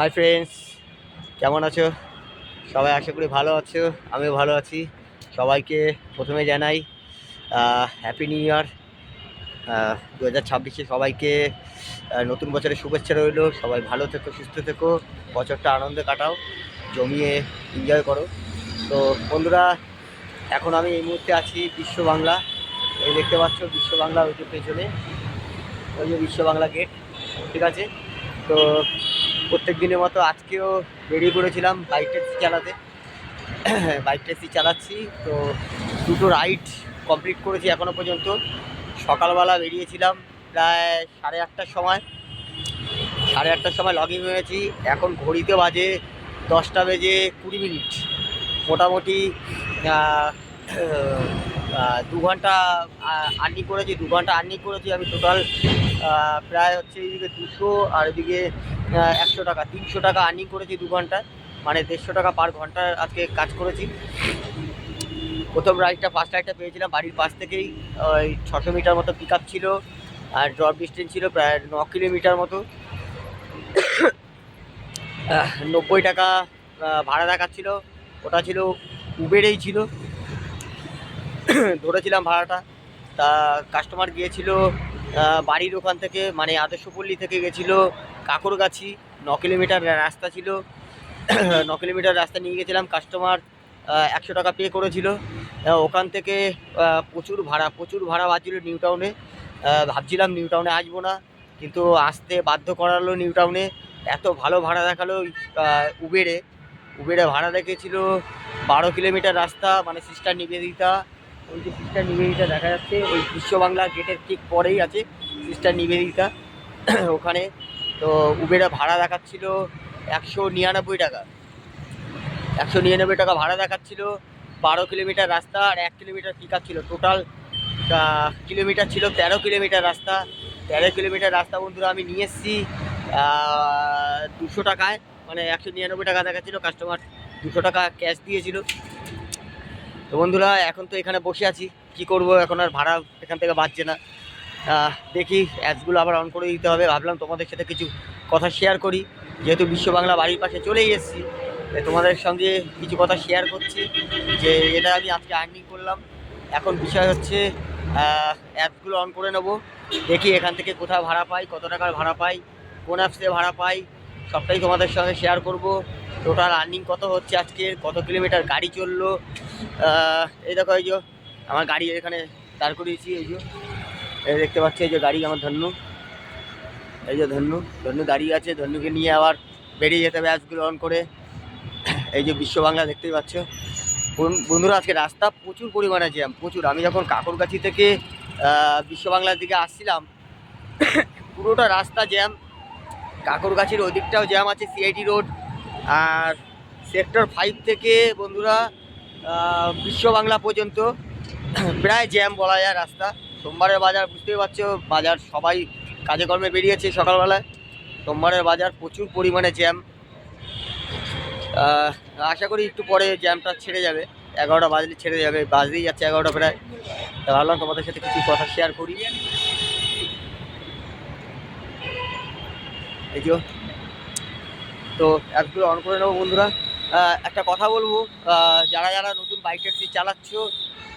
Hi friends কেমন আছো? সবাই আশা করি ভালো আছো, আমিও ভালো আছি। সবাইকে প্রথমে জানাই হ্যাপি নিউ ইয়ার দু হাজার ছাব্বিশে সবাইকে নতুন বছরের শুভেচ্ছা রইল। সবাই ভালো থেকো, সুস্থ থেকো। বছরটা আনন্দে কাটাও, জমিয়ে এনজয় করো। তো বন্ধুরা, এখন আমি এই মুহূর্তে আছি বিশ্ব বাংলা। এই দেখতে পাচ্ছ, বিশ্ব বাংলা ওই যে পেছনে ওই যে বিশ্ব বাংলা গেট ঠিক আছে? তো প্রত্যেক দিনের মতো আজকেও বেরিয়ে পড়েছিলাম বাইক ট্যাক্সি চালাতে। বাইক ট্যাক্সি চালাচ্ছি, তো দুটো রাইড কমপ্লিট করেছি এখনও পর্যন্ত। সকালবেলা বেরিয়েছিলাম প্রায় সাড়ে আটটার সময়। সাড়ে আটটার সময় লগ ইন হয়েছি, এখন ঘড়িতে বাজে দশটা বেজে কুড়ি মিনিট। মোটামুটি দু ঘণ্টা আর্নিং করেছি, দু ঘণ্টা আর্নিং করেছি, আমি টোটাল প্রায় হচ্ছে এইদিকে দুশো আর এদিকে একশো টাকা, তিনশো টাকা আর্নিং করেছি দু ঘন্টায় মানে দেড়শো টাকা পার ঘণ্টা আজকে কাজ করেছি। প্রথম রাইডটা ফার্স্ট রাইডটা পেয়েছিলাম বাড়ির পাশ থেকেই, ওই ছশো মিটার মতো পিক আপ ছিল, আর ড্রপ ডিস্টেন্স ছিল প্রায় ন কিলোমিটার মতো। নব্বই টাকা ভাড়া দেখাচ্ছিল, ওটা ছিল উবেরেই ছিল। ধরেছিলাম ভাড়াটা। তা কাস্টমার গিয়েছিল বাড়ির ওখান থেকে মানে আদর্শপল্লী থেকে গেছিল, কাকরগাছি, ন কিলোমিটার রাস্তা ছিল। ন কিলোমিটার রাস্তা নিয়ে গেছিলাম কাস্টমার একশো টাকা পে করেছিল। ওখান থেকে প্রচুর ভাড়া প্রচুর ভাড়া বাজছিল নিউ টাউনে। ভাবছিলাম নিউ টাউনে আসব না, কিন্তু আসতে বাধ্য করালো নিউ টাউনে। এত ভালো ভাড়া দেখাল উবেরে উবেরে ভাড়া দেখেছিল বারো কিলোমিটার রাস্তা মানে সিস্টার নিবেদিতা। ওই যে সিস্টার নিবেদিতা দেখা যাচ্ছে, ওই বিশ্ব বাংলা গেটের ঠিক পরেই আছে সিস্টার নিবেদিতা ওখানে। তো উবেরে ভাড়া দেখাচ্ছিল একশো নিরানব্বই টাকা। একশো নিরানব্বই টাকা ভাড়া দেখাচ্ছিল, বারো কিলোমিটার রাস্তা আর এক কিলোমিটার পিক আপ ছিল। টোটাল কিলোমিটার ছিল তেরো কিলোমিটার রাস্তা। তেরো কিলোমিটার রাস্তা বন্ধুরা, আমি নিয়ে এসেছি দুশো টাকায়। মানে একশো নিরানব্বই টাকা দেখাচ্ছিল কাস্টমার দুশো টাকা ক্যাশ দিয়েছিল। তো বন্ধুরা, এখন তো এখানে বসে আছি। কি করব, এখন আর ভাড়া এখান থেকে বাঁচছে না। দেখি অ্যাপসগুলো আবার অন করে দিতে হবে। ভাবলাম তোমাদের সাথে কিছু কথা শেয়ার করি। যেহেতু বিশ্ব বাংলা বাড়ির পাশে চলেই এসেছি তোমাদের সঙ্গে কিছু কথা শেয়ার করছি। যে, এটা আমি আজকে আর্নিং করলাম। এখন বিষয় হচ্ছে অ্যাপসগুলো অন করে নেব। দেখি এখান থেকে কোথায় ভাড়া পাই, কত টাকার ভাড়া পাই, কোন অ্যাপসে ভাড়া পাই, সবটাই তোমাদের সঙ্গে শেয়ার করব। টোটাল আর্নিং কত হচ্ছে আজকে কত কিলোমিটার গাড়ি চলল? এই দেখো, এই যে আমার গাড়ি এখানে দাঁড় করিয়েছি, এই যে। এই দেখতে পাচ্ছি, এই যে গাড়ি আমার ধন্য। এই যে ধন্য ধন্য দাঁড়িয়ে আছে, ধন্যকে নিয়ে আবার বেরিয়ে যেতে হবে অ্যাপসগুলো অন করে। এই যে বিশ্ব বাংলা দেখতেই পাচ্ছ। বন্ধুরা, আজকে রাস্তা প্রচুর পরিমাণে জ্যাম প্রচুর। আমি যখন কাকরগাছি থেকে বিশ্ব বাংলার দিকে আসছিলাম, পুরোটা রাস্তা জ্যাম কাকরগাছির ওদিকটাও জ্যাম আছে সিআইটি রোড আর সেক্টর ফাইভ থেকে, বন্ধুরা বিশ্ব বাংলা পর্যন্ত প্রায় জ্যাম বলা যায় রাস্তা। সোমবারের বাজার বুঝতেই পারছ, বাজার সবাই কাজে কর্মে বেরিয়েছে সকালবেলায়। সোমবারের বাজার প্রচুর পরিমাণে জ্যাম। আশা করি একটু পরে জ্যামটা ছেড়ে যাবে। এগারোটা বাজলে ছেড়ে যাবে, বাজতেই যাচ্ছে এগারোটা প্রায়। তা ভাবলাম তোমাদের সাথে কিছু কথা শেয়ার করি। এই তো অ্যাপগুলো অন করে নেব বন্ধুরা। একটা কথা বলব যারা যারা নতুন বাইক ট্যাক্সি চালাচ্ছ,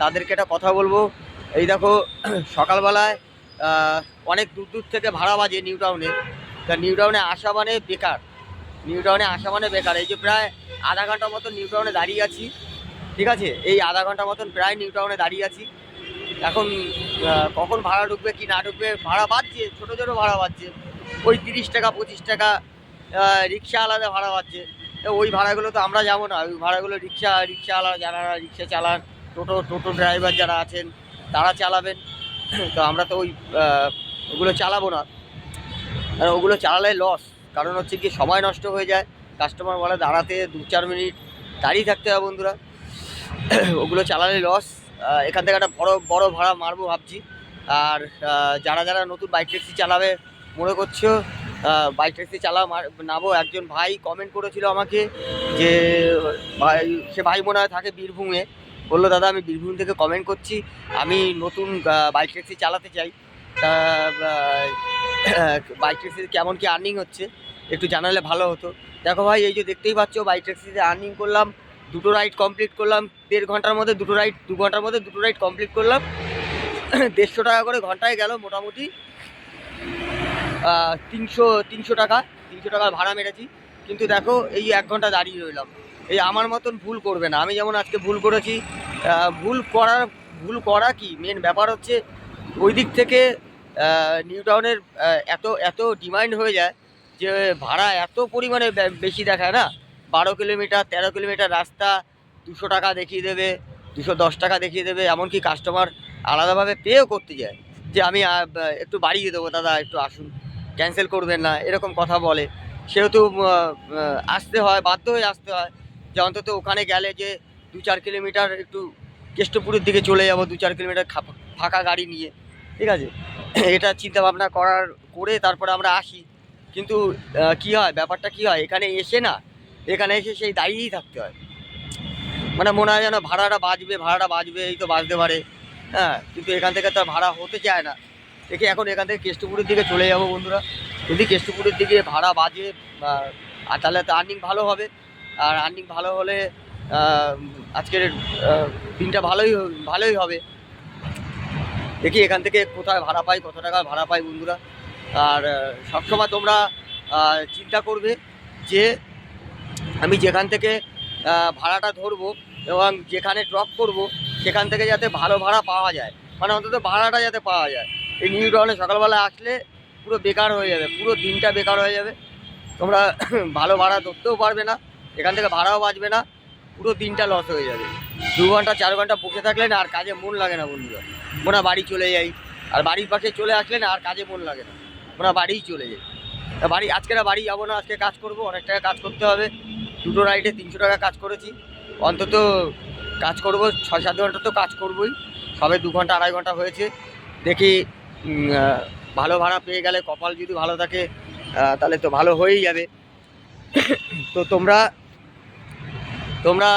তাদেরকে একটা কথা বলব। এই দেখো, সকালবেলায় অনেক দূর দূর থেকে ভাড়া বাজে নিউ টাউনে তা নিউ টাউনে আসা মানে বেকার। নিউ টাউনে আসা মানে বেকার। এই যে প্রায় আধা ঘণ্টা মতন নিউ টাউনে দাঁড়িয়ে আছি। ঠিক আছে? এই আধা ঘণ্টা মতন প্রায় নিউ টাউনে দাঁড়িয়ে আছি। এখন কখন ভাড়া ঢুকবে কি না ঢুকবে, ভাড়া বাড়ছে ছোটো ছোটো ভাড়া বাড়ছে ওই তিরিশ টাকা, পঁচিশ টাকা রিক্সা আলাদা ভাড়া বাড়ছে ওই ভাড়াগুলো তো আমরা যাব না। ওই ভাড়াগুলো রিক্সা, রিক্সাওয়ালা যারা রিক্সা চালান, টোটো টোটো ড্রাইভার যারা আছেন, তারা চালাবেন। তো আমরা তো ওই ওগুলো চালাবো না। আর ওগুলো চালালে লস কারণ হচ্ছে কি সময় নষ্ট হয়ে যায়। কাস্টমার বলে দাঁড়াতে দু চার মিনিট দাঁড়িয়ে থাকতে হবে বন্ধুরা। ওগুলো চালালে লস এখান থেকে একটা বড় বড় ভাড়া মারবো ভাবছি। আর যারা যারা নতুন বাইক ট্যাক্সি চালাবে, মনে করছ বাইক ট্যাক্সি চালা নাবো একজন ভাই কমেন্ট করেছিল আমাকে যে, ভাই, সে ভাই মনে হয় থাকে বীরভূমে। বলল, দাদা, আমি বীরভূম থেকে কমেন্ট করছি। আমি নতুন বাইক ট্যাক্সি চালাতে চাই। তা বাইক ট্যাক্সির কেমন কি আর্নিং হচ্ছে? একটু জানালে ভালো হতো। দেখো ভাই, এই যে দেখতেই পাচ্ছ বাইক ট্যাক্সিতে আর্নিং করলাম। দুটো রাইড কমপ্লিট করলাম। দেড় ঘণ্টার মধ্যে দুটো রাইড দু ঘণ্টার মধ্যে দুটো রাইড কমপ্লিট করলাম। দেড়শো টাকা করে ঘন্টায় গেল মোটামুটি। তিনশো তিনশো টাকা তিনশো টাকা ভাড়া মেরেছি। কিন্তু দেখো, এই এক ঘণ্টা দাঁড়িয়ে রইলাম। এই আমার মতন ভুল করবে না। আমি যেমন আজকে ভুল করেছি ভুল করার, ভুল করা কি? মেন ব্যাপার হচ্ছে, ওই দিক থেকে নিউ টাউনের এত এত ডিমান্ড হয়ে যায় যে ভাড়া এত পরিমাণে বেশি দেখায় না? বারো কিলোমিটার, তেরো কিলোমিটার রাস্তা, দুশো টাকা দেখিয়ে দেবে, দুশো দশ টাকা দেখিয়ে দেবে, এমনকি কাস্টমার আলাদাভাবে পেও করতে যায়। যে আমি একটু বাড়িয়ে দেবো, দাদা, একটু আসুন। ক্যান্সেল করবেন না, এরকম কথা বলে। সেহেতু আসতে হয়, বাধ্য হয়ে আসতে হয় যে অন্তত ওখানে গেলে যে দু চার কিলোমিটার একটু কেষ্টপুরের দিকে চলে যাব দু চার কিলোমিটার ফাঁকা গাড়ি নিয়ে। ঠিক আছে? এটা চিন্তা ভাবনা করার করে তারপরে আমরা আসি। কিন্তু কি হয়, ব্যাপারটা কি হয়, এখানে এসে না, এখানে এসে সেই দাঁড়িয়েই থাকতে হয়। মানে মনে হয় যেন ভাড়াটা বাঁচবে ভাড়াটা বাঁচবে, এই তো বাঁচতে পারে। হ্যাঁ কিন্তু এখান থেকে তো ভাড়া হতে চায় না। দেখি এখন এখান থেকে কেষ্টপুরের দিকে চলে যাব বন্ধুরা। যদি কেষ্টপুরের দিকে ভাড়া বাজে আর তাহলে তো আর্নিং ভালো হবে। আর আর্নিং ভালো হলে আজকের দিনটা ভালোই ভালোই হবে। দেখি এখান থেকে কোথায় ভাড়া পাই, কত টাকা ভাড়া পাই বন্ধুরা। আর, সবসময় তোমরা চিন্তা করবে যে, আমি যেখান থেকে ভাড়াটা ধরবো এবং যেখানে ড্রপ করব, সেখান থেকে যাতে ভালো ভাড়া পাওয়া যায়। মানে অন্তত ভাড়াটা যাতে পাওয়া যায়। এই নিউ টাউনে সকালবেলা আসলে পুরো বেকার হয়ে যাবে, পুরো দিনটা বেকার হয়ে যাবে। তোমরা ভালো ভাড়া ধরতেও পারবে না, এখান থেকে ভাড়াও বাঁচবে না, পুরো দিনটা লস হয়ে যাবে। দু ঘণ্টা, চার ঘণ্টা বসে থাকলে না আর কাজে মন লাগে না বন্ধুরা। হয় বাড়ি চলে যাই, আর বাড়ির পাশে চলে আসলে না আর কাজে মন লাগে না। হয় বাড়িই চলে যাই। বাড়ি, আজকে না বাড়ি যাব না, আজকে কাজ করব, অনেক টাকা কাজ করতে হবে। দুটো রাইডে তিনশো টাকা কাজ করেছি। অন্তত কাজ করব, ছয় সাত ঘণ্টা তো কাজ করবই। সবে দু ঘণ্টা, আড়াই ঘণ্টা হয়েছে। দেখি ভালো ভাড়া পেয়ে গেলে, কপাল যদি ভালো থাকে তাহলে তো ভালো হয়েই যাবে। তো তোমরা তোমরা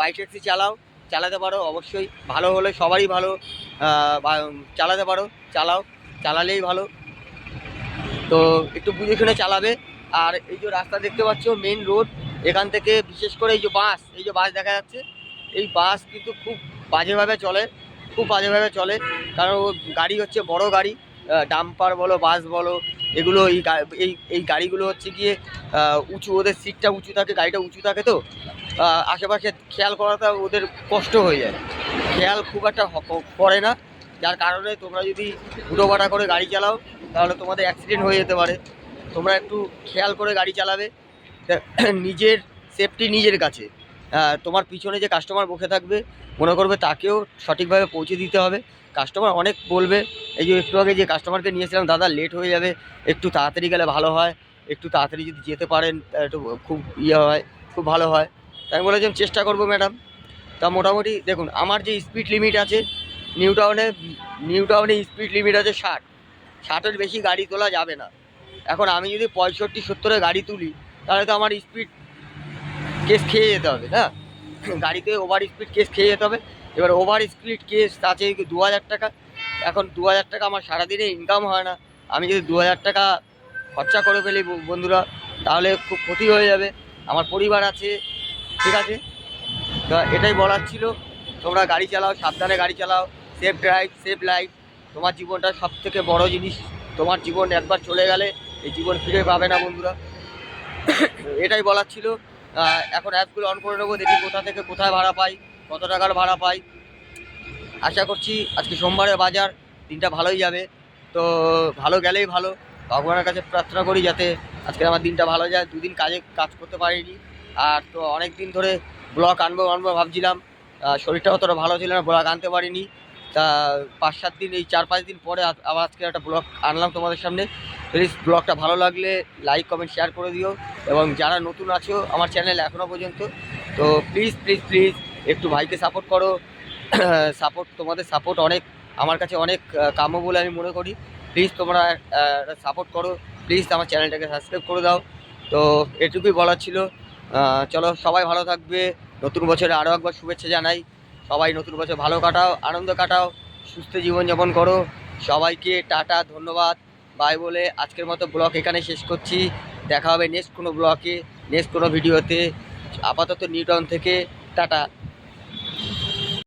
বাইক ট্যাক্সি চালাও, চালাতে পারো, অবশ্যই। ভালো হলে সবারই ভালো চালাতে পারো, চালাও, চালালেই ভালো। তো একটু বুঝে শুনে চালাবে। আর এই যে রাস্তা দেখতে পাচ্ছ মেন রোড এখান থেকে বিশেষ করে এই যে বাস এই যে বাস দেখা যাচ্ছে, এই বাস কিন্তু খুব বাজেভাবে চলে। খুব বাজেভাবে চলে। কারণ গাড়ি হচ্ছে বড় গাড়ি ডাম্পার বলো, বাস বলো, এগুলো এই এই এই গাড়িগুলো হচ্ছে গিয়ে উঁচু, ওদের সিটটা উঁচু থাকে, গাড়িটা উঁচু থাকে তো। আশেপাশে খেয়াল করাটা ওদের কষ্ট হয়ে যায়। খেয়াল খুব একটা করে না। যার কারণে তোমরা যদি হুটোপাটা করে গাড়ি চালাও, তাহলে তোমাদের অ্যাক্সিডেন্ট হয়ে যেতে পারে। তোমরা একটু খেয়াল করে গাড়ি চালাবে। নিজের সেফটি নিজের কাছে। তোমার পিছনে যে কাস্টমার বসে থাকবে, মনে করবে তাকেও সঠিকভাবে পৌঁছে দিতে হবে। কাস্টমার অনেক বলবে, এই যে একটু আগে যে কাস্টমারকে নিয়েছিলাম, দাদা লেট হয়ে যাবে, একটু তাড়াতাড়ি গেলে ভালো হয়, একটু তাড়াতাড়ি যদি যেতে পারেন একটু খুব ইয়ে হয়, খুব ভালো হয়। তাই আমি বলেছিলাম, চেষ্টা করব ম্যাডাম তা মোটামুটি দেখুন, আমার যে স্পিড লিমিট আছে নিউ টাউনে নিউ টাউনে স্পিড লিমিট আছে ষাট। ষাটের বেশি গাড়ি তোলা যাবে না। এখন আমি যদি পঁয়ষট্টি সত্তরে গাড়ি তুলি, তাহলে তো আমার স্পিড কেস খেয়ে যেতে হবে, না? গাড়িতে ওভার স্পিড কেস খেয়ে যেতে হবে। এবার ওভার স্পিড কেস আছে দু হাজার টাকা। এখন দু হাজার টাকা আমার সারাদিনে ইনকাম হয় না। আমি যদি দু হাজার টাকা খরচা করে ফেলি বন্ধুরা, তাহলে খুব ক্ষতি হয়ে যাবে। আমার পরিবার আছে, ঠিক আছে? তা এটাই বলার ছিল। তোমরা গাড়ি চালাও, সাবধানে গাড়ি চালাও। সেফ ড্রাইভ সেফ লাইফ তোমার জীবনটা সব থেকে বড় জিনিস। তোমার জীবন একবার চলে গেলে এই জীবন ফিরে পাবে না বন্ধুরা। এটাই বলার ছিল। এখন অ্যাপগুলো অন করে নেব, দেখি কোথা থেকে কোথায় ভাড়া পাই, কত টাকার ভাড়া পাই। আশা করছি আজকে সোমবারের বাজার, দিনটা ভালোই যাবে। তো ভালো গেলেই ভালো, ভগবানের কাছে প্রার্থনা করি যাতে আজকে আমার দিনটা ভালো যায়। দুদিন কাজে কাজ করতে পারিনি, আর তো অনেক দিন ধরে ব্লগ আনব আনব ভাবছিলাম। শরীরটা অতটা ভালো ছিল না ব্লগ আনতে পারিনি। তা পাঁচ সাত দিন, এই চার পাঁচ দিন পরে আবার আজকে একটা ব্লগ আনলাম তোমাদের সামনে। প্লিজ ব্লগটা ভালো লাগলে লাইক, কমেন্ট, শেয়ার করে দিও এবং যারা নতুন আছো আমার চ্যানেল এখনও পর্যন্ত, তো প্লিজ প্লিজ প্লিজ একটু ভাইকে সাপোর্ট করো। সাপোর্ট তোমাদের সাপোর্ট অনেক, আমার কাছে অনেক কাম্য বলে আমি মনে করি। প্লিজ তোমরা সাপোর্ট করো। প্লিজ আমার চ্যানেলটাকে সাবস্ক্রাইব করে দাও। তো এটুকুই বলার ছিল। চলো সবাই ভালো থাকবে। নতুন বছরে আরও একবার শুভেচ্ছা জানাই। সবাই নতুন বছর ভালো কাটাও, আনন্দ কাটাও, সুস্থ জীবনযাপন করো। সবাইকে টাটা, ধন্যবাদ। বাই বলে আজকের মতো ব্লগ এখানে শেষ করছি। দেখা হবে নেক্সট কোনো ব্লগে নেক্সট কোনো ভিডিওতে। আপাতত নিউটাউন থেকে, টাটা।